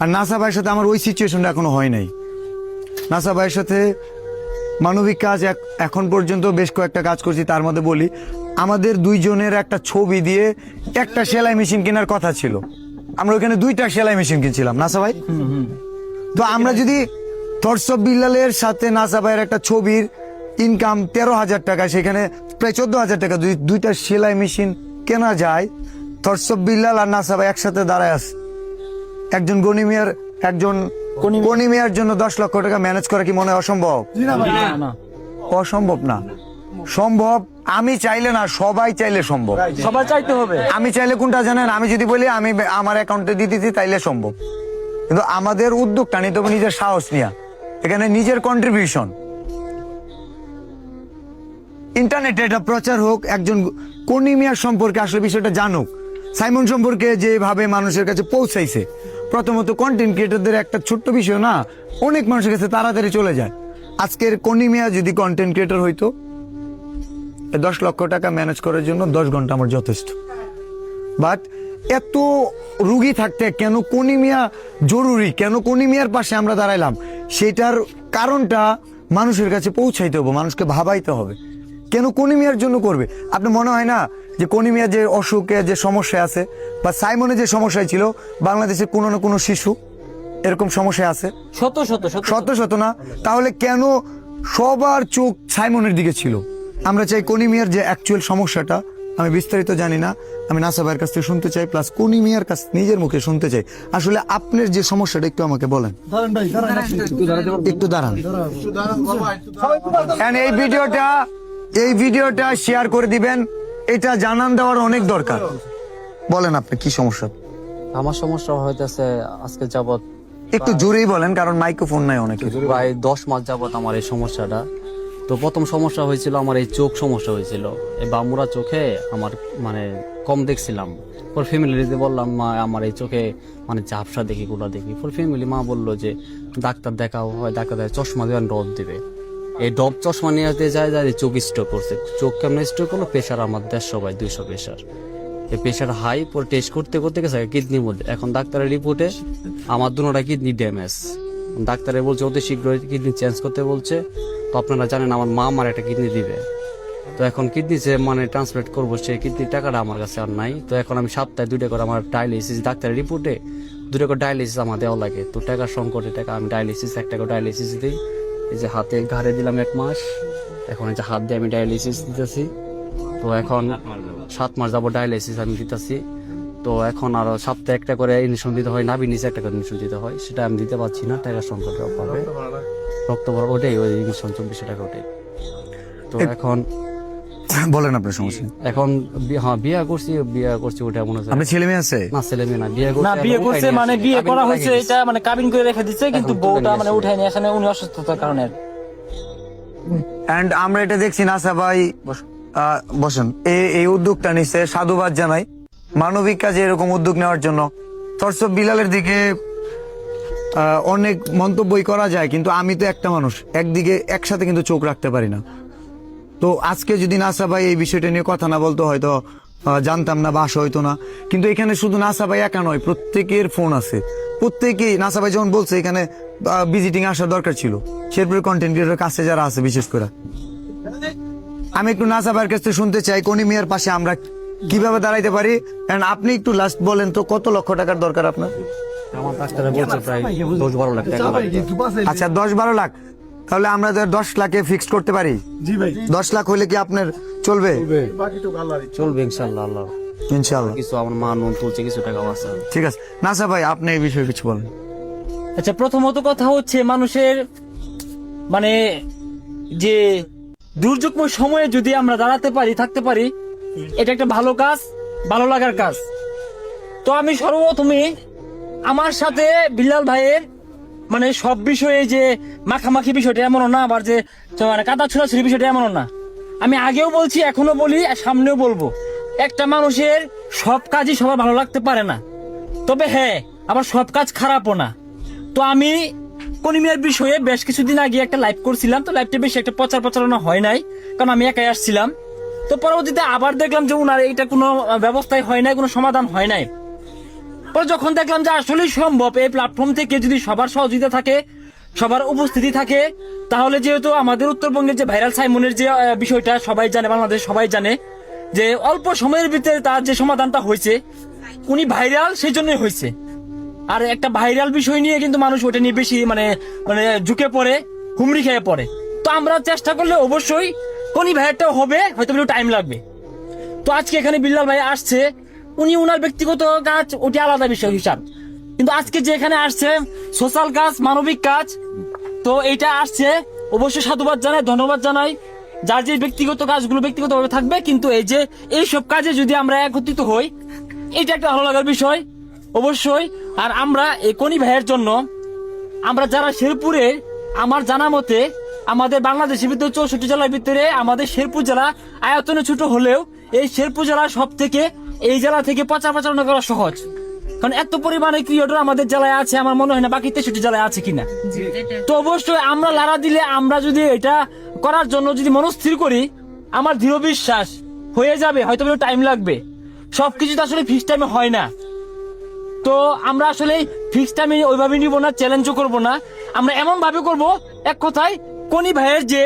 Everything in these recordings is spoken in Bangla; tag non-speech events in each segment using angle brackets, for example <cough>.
আর নাসা ভাইয়ের সাথে আমার ওই সিচুয়েশনটা এখনও হয় নাই। নাসা ভাইয়ের সাথে মানবিক কাজ এখন পর্যন্ত বেশ কয়েকটা কাজ করছি তার মধ্যে বলি আমাদের দুইজনের একটা ছবি দিয়ে একটা সেলাই মেশিন কেনার কথা ছিল। আমরা ওখানে দুইটা সেলাই মেশিন কিনছিলাম নাসা ভাই? তো আমরা যদি থরসব বিল্লালের সাথে নাসা ভাইয়ের একটা ছবির ইনকাম তেরো হাজার টাকা সেখানে প্রায় চোদ্দ হাজার টাকা দুই- দুইটা সেলাই মেশিন কেনা যায় থরসব বিল্লাল আর নাসা ভাই একসাথে দাঁড়ায় আছে একজন গনিমিয়ার একজন গনিমিয়ার জন্য দশ লক্ষ টাকা ম্যানেজ করা কি মনে হয় অসম্ভব? অসম্ভব না। সম্ভব আমি চাইলে না সবাই চাইলে সম্ভব। সবাই চাইতে হবে। আমি চাইলে কোনটা জানেন? আমি যদি বলি আমি আমার অ্যাকাউন্টে দিয়ে দিতে তাইলে সম্ভব। কিন্তু আমাদের উদ্যোগটা নিতে হবে নিজের সাহস নিয়ে। এখানে নিজের কন্ট্রিবিউশন ইন্টারনেটে এটা প্রচার হোক একজন কর্নিমিয়ার সম্পর্কে আসলে বিষয়টা জানুক। সাইমন সম্পর্কে যেভাবে মানুষের কাছে পৌঁছাইছে। প্রথমত কন্টেন্ট ক্রিয়েটরদের একটা ছোট্ট বিষয় না, অনেক মানুষের কাছে তাড়াতাড়ি চলে যায়। আজকের কর্নিমিয়া যদি কন্টেন্ট ক্রিয়েটর হইতো দশ লক্ষ টাকা ম্যানেজ করার জন্য দশ ঘণ্টা আমার যথেষ্ট। বাট এত রুগী থাকতে কেন কোনিমিয়া জরুরি? কেন কোনিমিয়ার পাশে আমরা দাঁড়াইলাম? সেটার কারণটা মানুষের কাছে পৌঁছাইতে হবে, মানুষকে ভাবাইতে হবে। কেন কোনিমিয়ার জন্য করবে? আপনি মনে হয় না যে কোনিমিয়া যে অসুখে যে সমস্যা আছে বা সাইমনে যে সমস্যায় ছিল বাংলাদেশের কোনো না কোনো শিশু এরকম সমস্যা আছে? শত শত শত শত। শত না? তাহলে কেন সবার চোখ সাইমনের দিকে ছিল? আমরা চাই কনিমিয়ার যে অ্যাকচুয়াল সমস্যাটা আমি বিস্তারিত জানি না। আমি নাসা ভাইয়ের কাছ থেকে শুনতে চাই প্লাস কনিমিয়ার কাছ নিজের মুখে শুনতে চাই। আসলে আপনার যে সমস্যাটা একটু আমাকে বলেন। একটু দাঁড়ান। এই ভিডিওটা এই ভিডিওটা শেয়ার করে দিবেন। এটা জানান দেওয়ার অনেক দরকার। বলেন আপনি কি সমস্যা? আমার সমস্যা হইতেছে আজকে যাবত একটু জোরেই বলেন কারণ মাইক্রোফোন নাই অনেকে প্রায় দশ মাস যাবত আমার এই সমস্যাটা। তো প্রথম সমস্যা হয়েছিল আমার এই চোখ সমস্যা হয়েছিল। এই বামুরা চোখে আমার মানে কম দেখছিলাম। পর ফ্যামিলিতে বললাম মা আমার এই চোখে মানে ঝাপসা দেখি গুলা দেখি। পর ফ্যামিলি মা বলল যে ডাক্তার দেখাও হয় ডাক্তার দেখা চশমা দেওয়ার ডব দিবে। এই ডব চশমা নিয়ে আসতে যায় যায় চোখ স্ট্রোক করছে। চোখ কেমন স্ট্রোক করল? প্রেশার আমার দেড়শো বাই দুইশো প্রেশার এই প্রেশার হাই পরে টেস্ট করতে করতে গেছে কিডনি মধ্যে। এখন ডাক্তারের রিপোর্টে আমার দুটা কিডনি ড্যামেজ ডাক্তারে বলছে, অতি শীঘ্রই কিডনি চেঞ্জ করতে বলছে। তো আপনারা জানেন, আমার মা আমার একটা কিডনি দিবে। তো এখন কিডনি যে মানে ট্রান্সপ্লেট করব, সেই কিডনির টাকাটা আমার কাছে আর নাই। তো এখন আমি সপ্তাহে দুইটা করে আমার ডায়ালিসিস ডাক্তারের রিপোর্টে দুটো করে ডায়ালিসিস আমার দেওয়া লাগে। তো টাকার সংকটে টাকা আমি ডায়ালিসিস একটা করে ডায়ালিসিস দিই। এই যে হাতে ঘাড়ে দিলাম এক মাস এখন এই যে হাত দিয়ে আমি ডায়ালিসিস দিতেছি। তো এখন সাত মাস যাব ডায়ালিসিস আমি দিতেছি। তো এখন আরও সপ্তাহে একটা করে ইনজেকশন দিতে হয় নাভি নিচে একটা করে ইনজেকশন দিতে হয়। সেটা আমি দিতে পারছি না টাকা সংকট অভাবে রক্ত ভরা ওটাই ওই ইনজেকশন চব্বিশশো টাকা ওটাই। তো এখন <coughs> বলেন আপনার সমস্যা। এখন হ্যাঁ বিয়ে করছি বিয়ে করছি ওটা মনে হচ্ছে। আপনার ছেলে মেয়ে আছে? না ছেলে মেয়ে না বিয়ে করছি না বিয়ে করছে মানে বিয়ে করা হয়েছে এটা মানে কাবিন করে রেখে দিচ্ছে কিন্তু বউটা মানে নিয়ে উঠায় নিয়ে আসে না, উনি অসুস্থতার কারণে। অ্যান্ড আমরা এটা দেখছি নাসা ভাই বসেন। এই এই উদ্যোগটা নিচ্ছে সাধুবাদ জানাই। মানবিক কাজে এরকম উদ্যোগ নেওয়ার জন্য। থরসব বিলালের দিকে আহ, অনেক মন্তব্যই করা যায় কিন্তু আমি তো একটা মানুষ। একদিকে একসাথে কিন্তু চোখ রাখতে পারি না। তো আজকে যদি নাসা ভাই এই বিষয়টা নিয়ে কথা না বলতো হয়তো জানতাম না বাসা হইতো না। কিন্তু এখানে শুধু নাসা ভাই একা নয় প্রত্যেকের ফোন আছে। প্রত্যেকেই নাসা ভাই যখন বলছে এখানে ভিজিটিং আসার দরকার ছিল। শেরপুরের কন্টেন্ট ক্রিয়েটার কাছে যারা আছে বিশেষ করে। আমি একটু নাসা ভাইয়ের কাছ থেকে শুনতে চাই কোনি মিয়ার পাশে আমরা কীভাবে দাঁড়াইতে পারি? কারণ আপনি একটু লাস্ট বলেন তো কত লক্ষ টাকার দরকার আপনার? আমার প্রায় দশ বারো লাখ টাকা আচ্ছা দশ বারো লাখ। তাহলে আমরা তো দশ লাখে ফিক্সড করতে পারি? দশ লাখ হলে কি আপনার চলবে? চলবে। ইনশাল্লাহ আল্লাহ। ইনশাল্লাহ কিছু আমার মা নুন তুলছে কিছু টাকা আছে। ঠিক আছে। নাসা ভাই আপনি এই বিষয়ে কিছু বলেন। আচ্ছা প্রথমত কথা হচ্ছে মানুষের মানে যে দুর্যোগময় সময়ে যদি আমরা দাঁড়াতে পারি থাকতে পারি এটা একটা ভালো কাজ ভালো লাগার কাজ। তো আমি সর্বপ্রথমে আমার সাথে বিল্লাল ভাইয়ের মানে সব বিষয়ে যে মাখামাখি বিষয়টা এমনও না, আবার যে মানে কাদা ছোড়াছুড়ি বিষয়টা এমনও না। আমি আগেও বলছি, এখনও বলি সামনেও বলব। একটা মানুষের সব কাজই সবার ভালো লাগতে পারে না। তবে হ্যাঁ আবার সব কাজ খারাপও না। তো আমি কনিমিয়ার বিষয়ে বেশ কিছুদিন আগে একটা লাইভ করছিলাম, তো লাইভটা বেশি একটা প্রচার প্রচারণা হয় নাই, কারণ আমি একাই আসছিলাম। তো পরবর্তীতে আবার দেখলাম যে উনার এইটা কোনো ব্যবস্থাই হয় নাই, কোনো সমাধান হয় নাই। পরে যখন দেখলাম যে আসলেই সম্ভব, এই প্ল্যাটফর্ম থেকে যদি সবার সহযোগিতা থাকে, সবার উপস্থিতি থাকে, তাহলে যেহেতু আমাদের উত্তরবঙ্গের যে ভাইরাল সাইমনের যে বিষয়টা সবাই জানে, বাংলাদেশ সবাই জানে, যে অল্প সময়ের ভিতরে তার যে সমাধানটা হয়েছে, উনি ভাইরাল সেই জন্যই হয়েছে। আর একটা ভাইরাল বিষয় নিয়ে কিন্তু মানুষ ওটা নিয়ে বেশি মানে মানে ঝুঁকে পড়ে, হুমড়ি খেয়ে পড়ে। তো আমরা চেষ্টা করলে অবশ্যই কোনি ভাইয়ারটাও হবে, হয়তো টাইম লাগবে। তো আজকে এখানে বিল্লাল ভাই আসছে উনি উনার ব্যক্তিগত কাজ, ওটি আলাদা বিষয় হিসাব। কিন্তু আজকে যে এখানে আসছে সোশ্যাল কাজ, মানবিক কাজ, তো এটা আসছে। অবশ্যই সাধুবাদ জানাই, ধন্যবাদ জানাই। যার যে ব্যক্তিগত কাজগুলো ব্যক্তিগতভাবে থাকবে, কিন্তু এই যে এইসব কাজে যদি আমরা একত্রিত হই, এটা একটা ভালো লাগার বিষয়, অবশ্যই। আর আমরা এই কনি ভাইয়ের জন্য, আমরা যারা শেরপুরে, আমার জানা মতে, আমাদের বাংলাদেশের ভিতরে চৌষট্টি জেলার ভিতরে আমাদের শেরপুর জেলা আয়তনে ছোট হলেও এই শেরপুর জেলা সব থেকে এই জেলা থেকে প্রচার প্রচারণা করা সহজ। কারণ এত পরিমাণে ক্রিয়েটর আমাদের জেলায় আছে আমার মনে হয় না বাকি তেষট্টি জেলায় আছে কিনা। তো অবশ্যই আমরা লাড়া দিলে আমরা যদি এটা করার জন্য যদি মনস্থির করি আমার দৃঢ় বিশ্বাস হয়ে যাবে হয়তো টাইম লাগবে। সবকিছু তো আসলে ফিক্স টাইমে হয় না। তো আমরা আসলে ফিক্স টাইমে ওইভাবে নিব না চ্যালেঞ্জও করব না। আমরা এমন ভাবে করব এক কথায় কোনি ভাইয়ের যে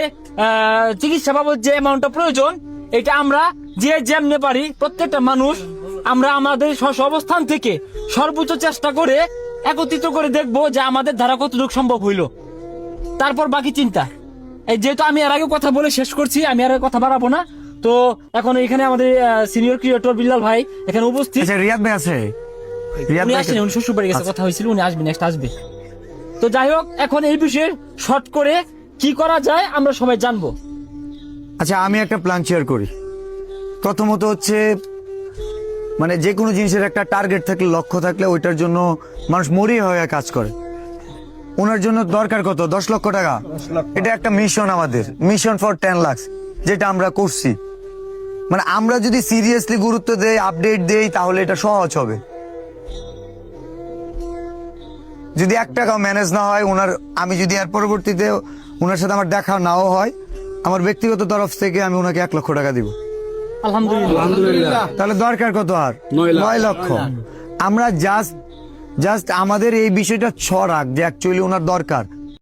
চিকিৎসা বাবদ যে অ্যামাউন্টটা প্রয়োজন এটা আমরা যে যেমনে পারি প্রত্যেকটা মানুষ আমরা আমাদের স্ব অবস্থান থেকে সর্বোচ্চ চেষ্টা করে একত্রিত করে দেখব যে আমাদের ধারা কতটুকু সম্ভব হইল। তারপর বাকি চিন্তা। এই যেহেতু আমি এর আগে কথা বলে শেষ করছি আমি আর কথা বাড়াবো না। তো এখন এখানে আমাদের সিনিয়র ক্রিয়েটর বিল্লাল ভাই এখানে উপস্থিত। আচ্ছা রিয়াদ ভাই আছে? উনি আসেন উনি শ্বশুর বাড়ি গেছে কথা হয়েছিল উনি আসবে নেক্সট আসবে। তো যাই হোক এখন এই বিষয়ে শর্ট করে কি করা যায় আমরা সবাই জানব। আচ্ছা আমি একটা প্ল্যান শেয়ার করি। প্রথমত হচ্ছে মানে যে কোনো জিনিসের একটা টার্গেট থাকলে লক্ষ্য থাকলে ওইটার জন্য মানুষ মরিয়া হয়ে কাজ করে। ওনার জন্য দরকার কত? দশ লক্ষ টাকা। এটা একটা মিশন আমাদের। মিশন ফর টেন লাখ যেটা আমরা করছি। মানে আমরা যদি সিরিয়াসলি গুরুত্ব দেই আপডেট দেই তাহলে এটা সহজ হবে। যদি এক টাকাও ম্যানেজ না হয় ওনার আমি যদি এর পরবর্তীতে ওনার সাথে আমার দেখা নাও হয় আমার ব্যক্তিগত তরফ থেকে আমি ওনাকে এক লক্ষ টাকা দিব। আলহামদুলিল্লাহ। তাহলে দরকার কত আর। নয় লক্ষ। আমরা জাস্ট জাস্ট আমাদের এই বিষয়টা ছড়াক যে অ্যাকচুয়ালি ওনার দরকার।